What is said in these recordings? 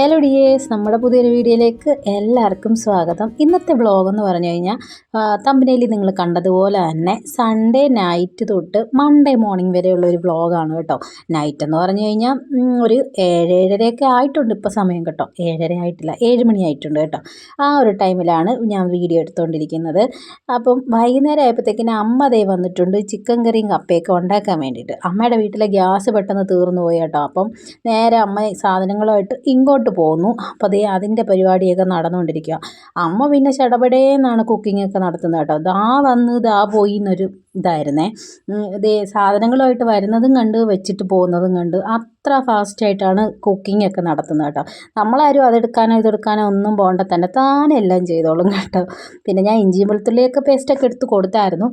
Hello dears നമ്മുടെ പുതിയൊരു വീഡിയോയിലേക്ക് എല്ലാവർക്കും സ്വാഗതം. ഇന്നത്തെ വ്ളോഗ് എന്ന് പറഞ്ഞു കഴിഞ്ഞാൽ തമ്പനയിൽ നിങ്ങൾ കണ്ടതുപോലെ തന്നെ സൺഡേ നൈറ്റ് തൊട്ട് മൺഡേ മോർണിംഗ് വരെയുള്ള ഒരു വ്ളോഗാണ് കേട്ടോ. നൈറ്റ് എന്ന് പറഞ്ഞു കഴിഞ്ഞാൽ ഒരു ഏഴ് ഏഴരയൊക്കെ ആയിട്ടുണ്ട് ഇപ്പോൾ സമയം കേട്ടോ. ഏഴര ആയിട്ടില്ല ഏഴ് മണി ആയിട്ടുണ്ട് കേട്ടോ. ആ ഒരു ടൈമിലാണ് ഞാൻ വീഡിയോ എടുത്തുകൊണ്ടിരിക്കുന്നത് അപ്പം വൈകുന്നേരം ആയപ്പോഴത്തേക്കിന് അമ്മ ദേ വന്നിട്ടുണ്ട് ചിക്കൻ കറിയും കപ്പയൊക്കെ ഉണ്ടാക്കാൻ വേണ്ടിയിട്ട്. അമ്മയുടെ വീട്ടിലെ ഗ്യാസ് പെട്ടെന്ന് തീർന്നു പോയി കേട്ടോ. അപ്പം നേരെ അമ്മ സാധനങ്ങളുമായിട്ട് ഇങ്ങോട്ട് പോന്നു. അപ്പോൾ അതേ അതിന്റെ പരിപാടിയൊക്കെ നടന്നുകൊണ്ടിരിക്കുക അമ്മ പിന്നെ ചടപടേന്നാണ് കുക്കിങ്ങൊക്കെ നടത്തുന്നത് കേട്ടോ. ദാ വന്ന് ദാ പോയി എന്നൊരു ഇതായിരുന്നേ. ഇത് സാധനങ്ങളുമായിട്ട് വരുന്നതും കണ്ട് വെച്ചിട്ട് പോകുന്നതും കണ്ട് അത്ര ഫാസ്റ്റായിട്ടാണ് കുക്കിംഗ് ഒക്കെ നടത്തുന്നത് കേട്ടോ. നമ്മളാരും അതെടുക്കാനോ ഇതെടുക്കാനോ ഒന്നും പോകണ്ട. തന്നെ താനെ എല്ലാം ചെയ്തോളും കേട്ടോ. പിന്നെ ഞാൻ ഇഞ്ചി വെളുത്തുള്ളിയൊക്കെ പേസ്റ്റൊക്കെ എടുത്ത് കൊടുത്തായിരുന്നു.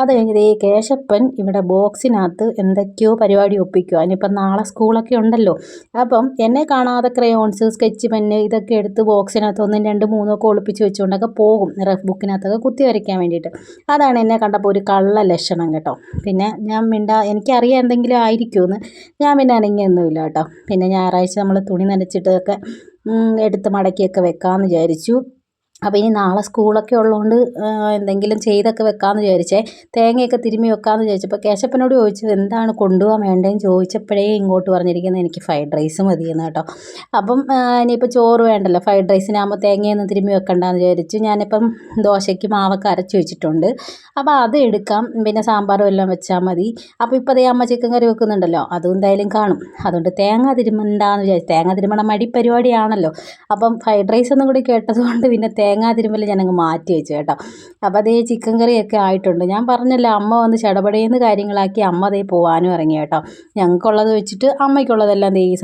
അത് കഴിഞ്ഞിട്ട് ഈ കേശപ്പൻ ഇവിടെ ബോക്സിനകത്ത് എന്തൊക്കെയോ പരിപാടി ഒപ്പിക്കുക ഇനിയിപ്പം നാളെ സ്കൂളൊക്കെ ഉണ്ടല്ലോ. അപ്പം എന്നെ കാണാതെ ക്രയോൺസ് സ്കെച്ച് പെന്ന് ഇതൊക്കെ എടുത്ത് ബോക്സിനകത്ത് ഒന്നും രണ്ട് മൂന്നൊക്കെ ഒളിപ്പിച്ച് വെച്ചുകൊണ്ടൊക്കെ പോകും. റഫ് ബുക്കിനകത്തൊക്കെ കുത്തി വരയ്ക്കാൻ വേണ്ടിയിട്ട്. അതാണ് എന്നെ കണ്ടപ്പോൾ ഒരു കള്ള ലക്ഷണം കേട്ടോ. പിന്നെ ഞാൻ മിണ്ടാ എനിക്കറിയാം എന്തെങ്കിലും ആയിരിക്കുമെന്ന്. ഞാൻ പിന്നെ അനങ്ങിയൊന്നുമില്ല കേട്ടോ. പിന്നെ ഞായറാഴ്ച നമ്മൾ തുണി നനച്ചിട്ടൊക്കെ എടുത്ത് മടക്കിയൊക്കെ വെക്കാമെന്ന് വിചാരിച്ചു. അപ്പോൾ ഇനി നാളെ സ്കൂളൊക്കെ ഉള്ളതുകൊണ്ട് എന്തെങ്കിലും ചെയ്തൊക്കെ വെക്കാമെന്ന് വിചാരിച്ചേ. തേങ്ങയൊക്കെ തിരുമ്മി വെക്കാമെന്ന് വിചാരിച്ചപ്പോൾ കേശപ്പനോട് ചോദിച്ചു എന്താണ് കൊണ്ടുപോകാൻ വേണ്ടതെന്ന് ചോദിച്ചപ്പോഴേ ഇങ്ങോട്ട് പറഞ്ഞിരിക്കുന്നത് എനിക്ക് ഫ്രൈഡ് റൈസ് മതിയെന്ന് കേട്ടോ. അപ്പം ഇനിയിപ്പോൾ ചോറ് വേണ്ടല്ലോ ഫ്രൈഡ് റൈസിനാകുമ്പോൾ തേങ്ങയൊന്നും തിരുമ്മി വെക്കണ്ടെന്ന് വിചാരിച്ചു. ഞാനിപ്പം ദോശയ്ക്ക് മാവൊക്കെ അരച്ച് വെച്ചിട്ടുണ്ട്. അപ്പോൾ അത് എടുക്കാം പിന്നെ സാമ്പാറും എല്ലാം വെച്ചാൽ മതി. അപ്പോൾ ഇപ്പോൾ അതേ അമ്മ ചിക്കൻ കറി വെക്കുന്നുണ്ടല്ലോ അതും എന്തായാലും കാണും. അതുകൊണ്ട് തേങ്ങ തിരുമണ്ടാന്ന് വിചാരിച്ചു. തേങ്ങ തിരുമ്മണ മടി പരിപാടിയാണല്ലോ. അപ്പം ഫ്രൈഡ് റൈസ് ഒന്നും കൂടി കേട്ടതുകൊണ്ട് പിന്നെ തേങ്ങാ തിരുമൽ ഞാനങ്ങ് മാറ്റി വെച്ചു കേട്ടോ. അപ്പോൾ അതേ ചിക്കൻ കറിയൊക്കെ ആയിട്ടുണ്ട്. ഞാൻ പറഞ്ഞല്ലോ അമ്മ വന്ന് ചടപടേന്ന് കാര്യങ്ങളാക്കി അമ്മ അതേ പോവാനും ഇറങ്ങി കേട്ടോ. ഞങ്ങൾക്കുള്ളത് വെച്ചിട്ട് അമ്മയ്ക്കുള്ളതെല്ലാം ദേ ഈ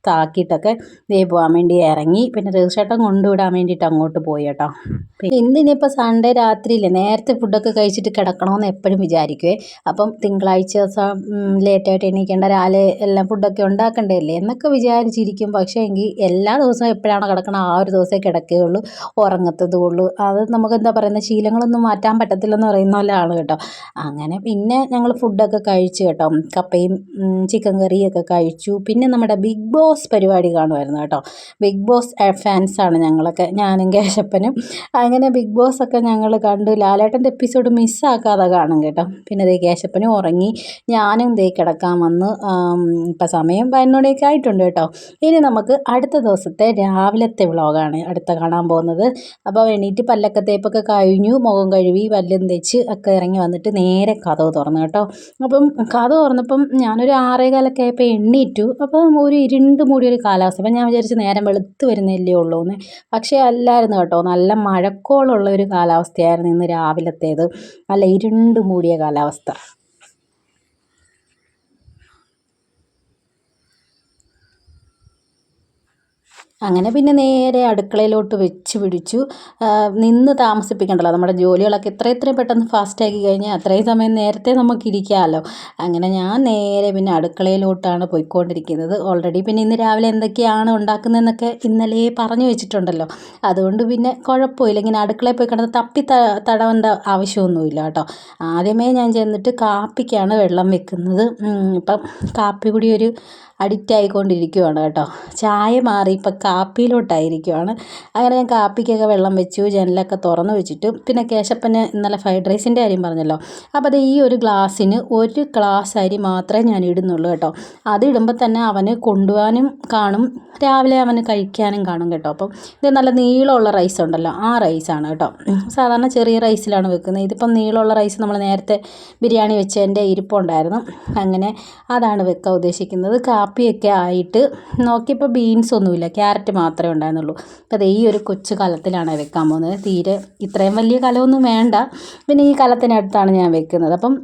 സഞ്ചിക്കകത്താക്കിയിട്ടൊക്കെ ദേ പോകാൻ വേണ്ടി ഇറങ്ങി. പിന്നെ തീർച്ചയായിട്ടും കൊണ്ടുവിടാൻ വേണ്ടിയിട്ട് അങ്ങോട്ട് പോയി കേട്ടോ. ഇന്നിനിപ്പോൾ സൺഡേ രാത്രിയിൽ നേരത്തെ ഫുഡൊക്കെ കഴിച്ചിട്ട് കിടക്കണമെന്ന് എപ്പോഴും വിചാരിക്കുവേ. അപ്പം തിങ്കളാഴ്ച ദിവസം ലേറ്റായിട്ട് എണീക്കേണ്ട രാവിലെ എല്ലാം ഫുഡൊക്കെ ഉണ്ടാക്കേണ്ടതല്ലേ എന്നൊക്കെ വിചാരിച്ചിരിക്കും. പക്ഷേ എങ്കിൽ എല്ലാ ദിവസവും എപ്പോഴാണോ കിടക്കണം ആ ഒരു ദിവസമേ കിടക്കുകയുള്ളൂ. ഉറങ്ങത്തതുള്ളൂ. അത് നമുക്ക് എന്താ പറയുന്നത് ശീലങ്ങളൊന്നും മാറ്റാൻ പറ്റത്തില്ലെന്ന് പറയുന്ന പോലെയാണ് കേട്ടോ. അങ്ങനെ പിന്നെ ഞങ്ങൾ ഫുഡൊക്കെ കഴിച്ചു കേട്ടോ. കപ്പയും ചിക്കൻ കറിയൊക്കെ കഴിച്ചു. പിന്നെ നമ്മുടെ ബിഗ് ബോസ് പരിപാടി കാണുമായിരുന്നു കേട്ടോ. ബിഗ് ബോസ് ഫാൻസാണ് ഞങ്ങളൊക്കെ ഞാനും കേശപ്പനും. അങ്ങനെ ബിഗ് ബോസ് ഒക്കെ ഞങ്ങൾ കണ്ടു. ലാലേട്ടന്റെ എപ്പിസോഡ് മിസ്സാക്കാതെ കാണും കേട്ടോ. പിന്നെ ദേ കേശപ്പനും ഉറങ്ങി. ഞാനും ദേ കിടക്കാൻ വന്ന് ഇപ്പം സമയം പതിനൊന്നരയൊക്കെ ആയിട്ടുണ്ട് കേട്ടോ. ഇനി നമുക്ക് അടുത്ത ദിവസത്തെ രാവിലത്തെ വ്ളോഗാണ് അടുത്ത കാണാൻ പോകുന്നത്. അപ്പോൾ എണീറ്റ് പല്ലൊക്കെ തേപ്പൊക്കെ കഴിഞ്ഞു മുഖം കഴുകി പല്ലും തേച്ച് ഒക്കെ ഇറങ്ങി വന്നിട്ട് നേരെ കഥവ് തുറന്നു കേട്ടോ. അപ്പം കഥ തുറന്നപ്പം ഞാനൊരു ആറേകാലൊക്കെ ആയപ്പോൾ എണ്ണീറ്റു. അപ്പം ഒരു ഇരുണ്ട് മൂടിയൊരു കാലാവസ്ഥ. അപ്പം ഞാൻ വിചാരിച്ച് നേരം വെളുത്ത് വരുന്നില്ലേ ഉള്ളൂ എന്ന്. പക്ഷേ അല്ലായിരുന്നു കേട്ടോ. നല്ല മഴക്കോളുള്ള ഒരു കാലാവസ്ഥയായിരുന്നു ഇന്ന് രാവിലത്തേത്. നല്ല ഇരുണ്ട് മൂടിയ കാലാവസ്ഥ. അങ്ങനെ പിന്നെ നേരെ അടുക്കളയിലോട്ട് വെച്ച് പിടിച്ചു. നിന്ന് താമസിപ്പിക്കണ്ടല്ലോ. നമ്മുടെ ജോലികളൊക്കെ എത്ര എത്രയും പെട്ടെന്ന് ഫാസ്റ്റാക്കി കഴിഞ്ഞാൽ അത്രയും സമയം നേരത്തെ നമുക്ക് ഇരിക്കാമല്ലോ. അങ്ങനെ ഞാൻ നേരെ പിന്നെ അടുക്കളയിലോട്ടാണ് പോയിക്കൊണ്ടിരിക്കുന്നത്. ഓൾറെഡി പിന്നെ ഇന്ന് രാവിലെ എന്തൊക്കെയാണ് ഉണ്ടാക്കുന്നതെന്നൊക്കെ ഇന്നലെ പറഞ്ഞു വെച്ചിട്ടുണ്ടല്ലോ. അതുകൊണ്ട് പിന്നെ കുഴപ്പമില്ല. ഇങ്ങനെ അടുക്കളയിൽ പോയി കിടന്ന് തപ്പി തടവേണ്ട ആവശ്യമൊന്നുമില്ല കേട്ടോ. ആദ്യമേ ഞാൻ ചെന്നിട്ട് കാപ്പിക്കാണ് വെള്ളം വെക്കുന്നത്. ഇപ്പം കാപ്പി കൂടി ഒരു അഡിക്റ്റ് ആയിക്കൊണ്ടിരിക്കുവാണ് കേട്ടോ. ചായ മാറി ഇപ്പം കാപ്പിയിലോട്ടായിരിക്കുവാണ്. അങ്ങനെ ഞാൻ കാപ്പിക്കൊക്കെ വെള്ളം വെച്ചു ജനലൊക്കെ തുറന്നു വെച്ചിട്ട്. പിന്നെ കേശപ്പന് ഇന്നലെ ഫ്രൈഡ് റൈസിന്റെ കാര്യം പറഞ്ഞല്ലോ. അപ്പോൾ അത് ഈ ഒരു ഗ്ലാസ്സിന് ഒരു ഗ്ലാസ് അരി മാത്രമേ ഞാൻ ഇടുന്നുള്ളൂ കേട്ടോ. അത് ഇടുമ്പോൾ തന്നെ അവന് കൊണ്ടുപോകാനും കാണും. രാവിലെ അവന് കഴിക്കാനും കാണും കേട്ടോ. അപ്പം ഇത് നല്ല നീളമുള്ള റൈസ് ഉണ്ടല്ലോ. ആ റൈസാണ് കേട്ടോ. സാധാരണ ചെറിയ റൈസിലാണ് വെക്കുന്നത്. ഇതിപ്പം നീളമുള്ള റൈസ് നമ്മൾ നേരത്തെ ബിരിയാണി വെച്ചതിന്റെ ഇരിപ്പുണ്ടായിരുന്നു. അങ്ങനെ അതാണ് വെക്കാൻ ഉദ്ദേശിക്കുന്നത്. കാപ്പിയൊക്കെ ആയിട്ട് നോക്കിയപ്പോൾ ബീൻസ് ഒന്നുമില്ല ക്യാരറ്റ് മാത്രമേ ഉണ്ടായിരുന്നുള്ളൂ. അപ്പോൾ അത് ഈ ഒരു കൊച്ചു കലത്തിലാണ് വെക്കാൻ പോകുന്നത്. തീരെ ഇത്രയും വലിയ കലമൊന്നും വേണ്ട. പിന്നെ ഈ കലത്തിനടുത്താണ് ഞാൻ വെക്കുന്നത്. അപ്പം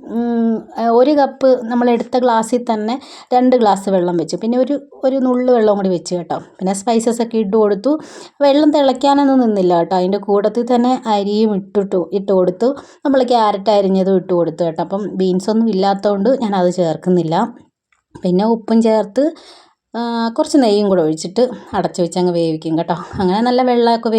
ഒരു കപ്പ് നമ്മൾ എടുത്ത ഗ്ലാസ്സിൽ തന്നെ രണ്ട് ഗ്ലാസ് വെള്ളം വെച്ചു. പിന്നെ ഒരു ഒരു നുള്ളു വെള്ളം കൂടി വെച്ച് കേട്ടോ. പിന്നെ സ്പൈസസ് ഒക്കെ ഇട്ട് കൊടുത്തു. വെള്ളം തിളയ്ക്കാനൊന്നും നിന്നില്ല കേട്ടോ. അതിന്റെ കൂട്ടത്തിൽ തന്നെ അരിയും ഇട്ടിട്ടു ഇട്ട് കൊടുത്തു. നമ്മൾ ക്യാരറ്റ് അരിഞ്ഞതും ഇട്ട് കൊടുത്തു കേട്ടോ. അപ്പം ബീൻസ് ഒന്നും ഇല്ലാത്തതുകൊണ്ട് ഞാൻ അത് ചേർക്കുന്നില്ല. പിന്നെ ഉപ്പും ചേർത്ത് കുറച്ച് നെയ്യും കൂടെ ഒഴിച്ചിട്ട് അടച്ചു വെച്ച് അങ്ങ് വേവിക്കും കേട്ടോ. അങ്ങനെ നല്ല വെള്ളമൊക്കെ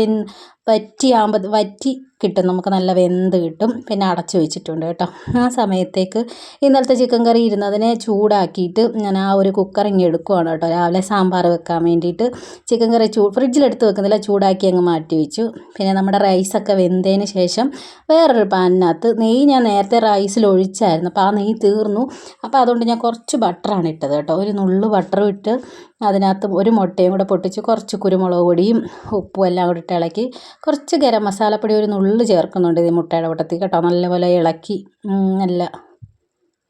വറ്റിയാകുമ്പോൾ വറ്റി കിട്ടും. നമുക്ക് നല്ല വെന്ത് കിട്ടും. പിന്നെ അടച്ചു വെച്ചിട്ടുണ്ട് കേട്ടോ. ആ സമയത്തേക്ക് ഇന്നലത്തെ ചിക്കൻ കറി ഇരുന്നതിനെ ചൂടാക്കിയിട്ട് ഞാൻ ആ ഒരു കുക്കർ ഇങ്ങ് എടുക്കുവാണ് കേട്ടോ. രാവിലെ സാമ്പാർ വെക്കാൻ വേണ്ടിയിട്ട് ചിക്കൻ കറി ചൂ ഫ്രിഡ്ജിലെടുത്ത് വെക്കുന്നില്ല. ചൂടാക്കി അങ്ങ് മാറ്റി വെച്ചു. പിന്നെ നമ്മുടെ റൈസൊക്കെ വെന്തതിന് ശേഷം വേറൊരു പാനിനകത്ത് നെയ്യ് ഞാൻ നേരത്തെ റൈസിൽ ഒഴിച്ചായിരുന്നു. അപ്പോൾ ആ നെയ്യ് തീർന്നു. അപ്പോൾ അതുകൊണ്ട് ഞാൻ കുറച്ച് ബട്ടറാണ് ഇട്ടത് കേട്ടോ. ഒരു നുള്ളു ബട്ടറും ഇട്ട് അതിനകത്ത് ഒരു മുട്ടയും കൂടെ പൊട്ടിച്ച് കുറച്ച് കുരുമുളക് പൊടിയും ഉപ്പും എല്ലാം കൂടി ഇട്ട് ഇളക്കി കുറച്ച് ഗരം മസാലപ്പൊടി ഒരു നുള്ളു ചേർക്കുന്നുണ്ട് ഈ മുട്ടയുടെ കൂട്ടത്തിൽ കേട്ടോ. നല്ലപോലെ ഇളക്കി നല്ല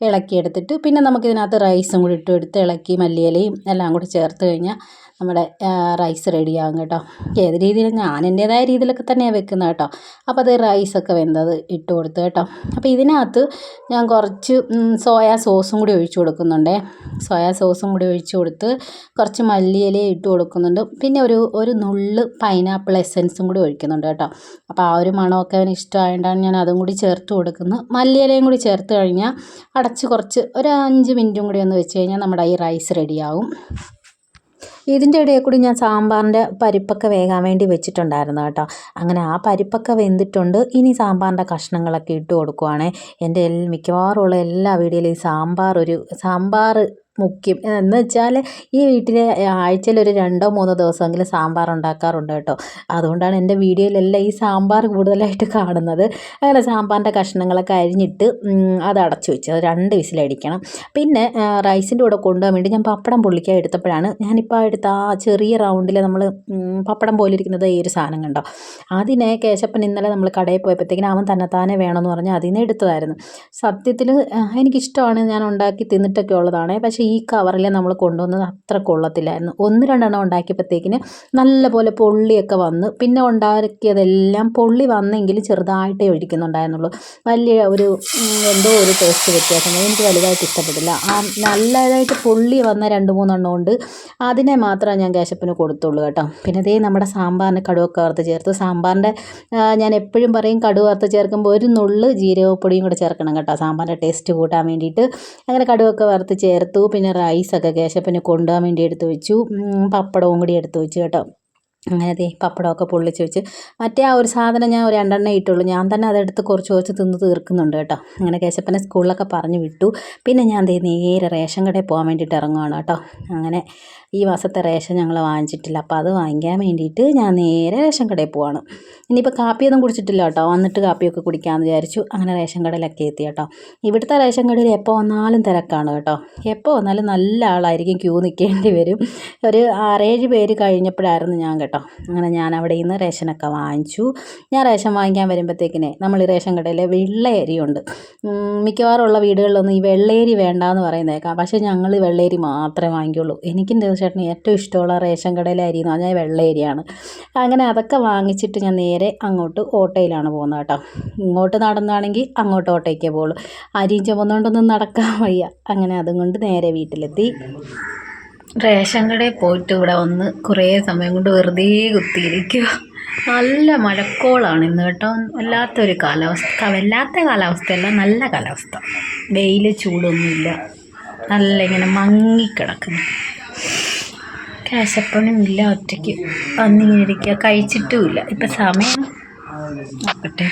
ഇളക്കിയെടുത്തിട്ട് പിന്നെ നമുക്കിതിനകത്ത് റൈസും കൂടി ഇട്ട് എടുത്ത് ഇളക്കി മല്ലിയിലയും എല്ലാം കൂടി ചേർത്ത് കഴിഞ്ഞാൽ നമ്മുടെ റൈസ് റെഡിയാകും കേട്ടോ. ഏത് രീതിയിൽ ഞാൻ എന്റേതായ രീതിയിലൊക്കെ തന്നെയാണ് വെക്കുന്നത് കേട്ടോ. അപ്പോൾ അത് റൈസൊക്കെ വെന്തത് ഇട്ട് കൊടുത്തു കേട്ടോ. അപ്പോൾ ഇതിനകത്ത് ഞാൻ കുറച്ച് സോയാ സോസും കൂടി ഒഴിച്ചു കൊടുക്കുന്നുണ്ട്. സോയാ സോസും കൂടി ഒഴിച്ചു കൊടുത്ത് കുറച്ച് മല്ലിയില ഇട്ട് കൊടുക്കുന്നുണ്ട്. പിന്നെ ഒരു ഒരു നുള്ള് പൈനാപ്പിൾ എസൻസും കൂടി ഒഴിക്കുന്നുണ്ട് കേട്ടോ. അപ്പോൾ ആ ഒരു മണമൊക്കെ അവന് ഇഷ്ടമായതുകൊണ്ടാണ് ഞാൻ അതും കൂടി ചേർത്ത് കൊടുക്കുന്നത്. മല്ലിയിലയും കൂടി ചേർത്ത് കഴിഞ്ഞാൽ അടച്ച് കുറച്ച് ഒരു അഞ്ച് മിനിറ്റും കൂടി ഒന്ന് വെച്ച് കഴിഞ്ഞാൽ നമ്മുടെ ഈ റൈസ് റെഡിയാവും ഇതിന്റെ ഇടയിൽ കൂടി ഞാൻ സാമ്പാറിന്റെ പരിപ്പൊക്കെ വേകാൻ വേണ്ടി വെച്ചിട്ടുണ്ടായിരുന്നു കേട്ടോ. അങ്ങനെ ആ പരിപ്പൊക്കെ വെന്തിട്ടുണ്ട്. ഇനി സാമ്പാറിന്റെ കഷ്ണങ്ങളൊക്കെ ഇട്ട് കൊടുക്കുവാണേ. എന്റെ മിക്കവാറും ഉള്ള എല്ലാ വീഡിയോയിലും ഈ സാമ്പാർ ഒരു സാമ്പാർ മുഖ്യം. എന്ന് വെച്ചാൽ ഈ വീട്ടിൽ ആഴ്ചയിൽ ഒരു രണ്ടോ മൂന്നോ ദിവസമെങ്കിലും സാമ്പാർ ഉണ്ടാക്കാറുണ്ട് കേട്ടോ. അതുകൊണ്ടാണ് എന്റെ വീഡിയോയിലെല്ലാം ഈ സാമ്പാർ കൂടുതലായിട്ട് കാണുന്നത്. അങ്ങനെ സാമ്പാറിന്റെ കഷ്ണങ്ങളൊക്കെ അരിഞ്ഞിട്ട് അത് അടച്ചു വെച്ച് അത് രണ്ട് വിസിലടിക്കണം. പിന്നെ റൈസിന്റെ കൂടെ കൊണ്ടുപോകാൻ വേണ്ടി ഞാൻ പപ്പടം പൊള്ളിക്കാൻ എടുത്തപ്പോഴാണ് ഞാനിപ്പോൾ എടുത്ത ആ ചെറിയ റൗണ്ടിൽ നമ്മൾ പപ്പടം പോലെ ഇരിക്കുന്നത് ഈ ഒരു സാധനം കണ്ടോ? അതിനെ കേശപ്പൻ ഇന്നലെ നമ്മൾ കടയിൽ പോയപ്പോഴത്തേക്കിനും അവൻ തന്നെത്താനെ വേണമെന്ന് പറഞ്ഞാൽ അതിൽ നിന്ന് എടുത്തതായിരുന്നു. സത്യത്തിൽ എനിക്കിഷ്ടമാണ് ഞാൻ ഉണ്ടാക്കി തിന്നിട്ടൊക്കെ ഉള്ളതാണ്. പക്ഷേ ഈ കവറിൽ നമ്മൾ കൊണ്ടുവന്നത് അത്ര കൊള്ളത്തില്ലായിരുന്നു. ഒന്ന് രണ്ടെണ്ണം ഉണ്ടാക്കിയപ്പോഴത്തേക്കിന് നല്ലപോലെ പൊള്ളിയൊക്കെ വന്ന്. പിന്നെ ഉണ്ടാക്കിയതെല്ലാം പൊള്ളി വന്നെങ്കിലും ചെറുതായിട്ടേ ഒഴിക്കുന്നുണ്ടായിരുന്നുള്ളൂ. വലിയ ഒരു എന്തോ ഒരു ടേസ്റ്റ് വ്യത്യാസം എനിക്ക് വലുതായിട്ട് ഇഷ്ടപ്പെട്ടില്ല. ആ നല്ലതായിട്ട് പൊള്ളി വന്ന രണ്ട് മൂന്നെണ്ണം ഉണ്ട്. അതിനെ മാത്രമേ ഞാൻ കേശപ്പിന് കൊടുത്തുള്ളൂ കേട്ടോ. പിന്നെ ഇതേ നമ്മുടെ സാമ്പാറിന് കടുവൊക്കെ വറുത്ത് ചേർത്ത്. സാമ്പാറിന്റെ ഞാൻ എപ്പോഴും പറയും കടുവ വറുത്ത് ചേർക്കുമ്പോൾ ഒരു നുള്ള് ജീരകപ്പൊടിയും കൂടെ ചേർക്കണം കേട്ടോ. സാമ്പാറിന്റെ ടേസ്റ്റ് കൂട്ടാൻ വേണ്ടിയിട്ട്. അങ്ങനെ കടുവൊക്കെ വറുത്ത് ചേർത്തു. പിന്നെ റൈസൊക്കെ കേശപ്പന് കൊണ്ടുപോകാൻ വേണ്ടി എടുത്ത് വെച്ചു. പപ്പടവും കൂടി എടുത്ത് വെച്ചു കേട്ടോ. അങ്ങനെ ദേ പപ്പടമൊക്കെ പൊള്ളിച്ച് വെച്ച്. മറ്റേ ആ ഒരു സാധനം ഞാൻ ഒരു രണ്ടെണ്ണേ ഇട്ടുള്ളൂ. ഞാൻ തന്നെ അതെടുത്ത് കുറച്ച് കുറച്ച് തിന്ന് തീർക്കുന്നുണ്ട് കേട്ടോ. അങ്ങനെ കേശപ്പനെ സ്കൂളിലൊക്കെ പറഞ്ഞു വിട്ടു. പിന്നെ ഞാൻ ദേ നേരെ റേഷൻ കടയിൽ പോകാൻ വേണ്ടിയിട്ട് ഇറങ്ങുവാണ് കേട്ടോ. അങ്ങനെ ഈ മാസത്തെ റേഷൻ ഞങ്ങൾ വാങ്ങിച്ചിട്ടില്ല. അപ്പോൾ അത് വാങ്ങിക്കാൻ വേണ്ടിയിട്ട് ഞാൻ നേരെ റേഷൻ കടയിൽ പോവാണ്. ഇനിയിപ്പോൾ കാപ്പിയൊന്നും കുടിച്ചിട്ടില്ല കേട്ടോ. വന്നിട്ട് കാപ്പിയൊക്കെ കുടിക്കാമെന്ന് വിചാരിച്ചു. അങ്ങനെ റേഷൻ കടയിലൊക്കെ എത്തി കേട്ടോ. ഇവിടുത്തെ റേഷൻ കടയിൽ എപ്പോൾ വന്നാലും തിരക്കാണ് കേട്ടോ. എപ്പോൾ വന്നാലും നല്ല ആളായിരിക്കും. ക്യൂ നിൽക്കേണ്ടി വരും. ഒരു ആറേഴ് പേര് കഴിഞ്ഞപ്പോഴായിരുന്നു ഞാൻ കേട്ടോ അങ്ങനെ ഞാൻ അവിടെ നിന്ന് റേഷനൊക്കെ വാങ്ങിച്ചു. ഞാൻ റേഷൻ വാങ്ങിക്കാൻ വരുമ്പോഴത്തേക്കിനെ നമ്മൾ ഈ റേഷൻ കടയിലെ വെള്ളയരിയുണ്ട്. മിക്കവാറും ഉള്ള വീടുകളിലൊന്നും ഈ വെള്ളയരി വേണ്ടാന്ന് പറയുന്നേക്കാം. പക്ഷേ ഞങ്ങൾ വെള്ളയരി മാത്രമേ വാങ്ങിക്കുള്ളൂ. എനിക്കും തീർച്ചയായിട്ടും ഏറ്റവും ഇഷ്ടമുള്ള റേഷൻ കടയിലെ അരി എന്ന് പറഞ്ഞാൽ വെള്ളയരിയാണ്. അങ്ങനെ അതൊക്കെ വാങ്ങിച്ചിട്ട് ഞാൻ നേരെ അങ്ങോട്ട് ഓട്ടോയിലാണ് പോകുന്നത് കേട്ടോ. ഇങ്ങോട്ട് നടന്നാണെങ്കിൽ അങ്ങോട്ട് ഓട്ടോയ്ക്കേ പോകുള്ളൂ അരിയും ചുമന്നുകൊണ്ടൊന്നും നടക്കാൻ വയ്യ. അങ്ങനെ അതും കൊണ്ട് നേരെ വീട്ടിലെത്തി. റേഷൻ കടയിൽ പോയിട്ട് ഇവിടെ വന്ന് കുറേ സമയം കൊണ്ട് വെറുതെ കുത്തിയിരിക്കുക. നല്ല മഴക്കോളാണ് ഇന്ന് കേട്ടോ. വല്ലാത്തൊരു കാലാവസ്ഥ. വല്ലാത്ത കാലാവസ്ഥയല്ല നല്ല കാലാവസ്ഥ. വെയിൽ ചൂടൊന്നുമില്ല. നല്ല ഇങ്ങനെ മങ്ങിക്കിടക്കുന്നു. ഇല്ല ഒറ്റയ്ക്ക്. വന്നിങ്ങനെ ഇരിക്കുക. കഴിച്ചിട്ടുമില്ല. ഇപ്പം സമയം നോക്കട്ടെ.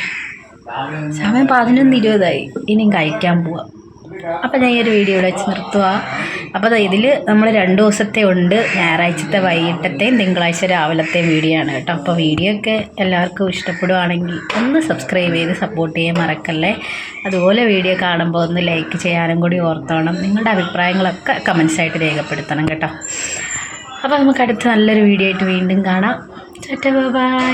സമയം പതിനൊന്ന് ഇരുപതായി. ഇനിയും കഴിക്കാൻ പോവാം. അപ്പം ഞാൻ ഈ ഒരു വീഡിയോ ഇവിടെ വെച്ച് നിർത്തുക അപ്പോൾ ഇതിൽ നമ്മൾ രണ്ട് ദിവസത്തെ ഉണ്ട്. ഞായറാഴ്ചത്തെ വൈകിട്ടത്തെയും തിങ്കളാഴ്ച രാവിലത്തെയും വീഡിയോ ആണ് കേട്ടോ. അപ്പോൾ വീഡിയോ ഒക്കെ എല്ലാവർക്കും ഇഷ്ടപ്പെടുവാണെങ്കിൽ ഒന്ന് സബ്സ്ക്രൈബ് ചെയ്ത് സപ്പോർട്ട് ചെയ്യാൻ മറക്കല്ലേ. അതുപോലെ വീഡിയോ കാണുമ്പോൾ ഒന്ന് ലൈക്ക് ചെയ്യാനും കൂടി ഓർത്തോണം. നിങ്ങളുടെ അഭിപ്രായങ്ങളൊക്കെ കമൻസായിട്ട് രേഖപ്പെടുത്തണം കേട്ടോ. അപ്പോൾ നമുക്ക് അടുത്ത നല്ലൊരു വീഡിയോ ആയിട്ട് വീണ്ടും കാണാം. ബൈ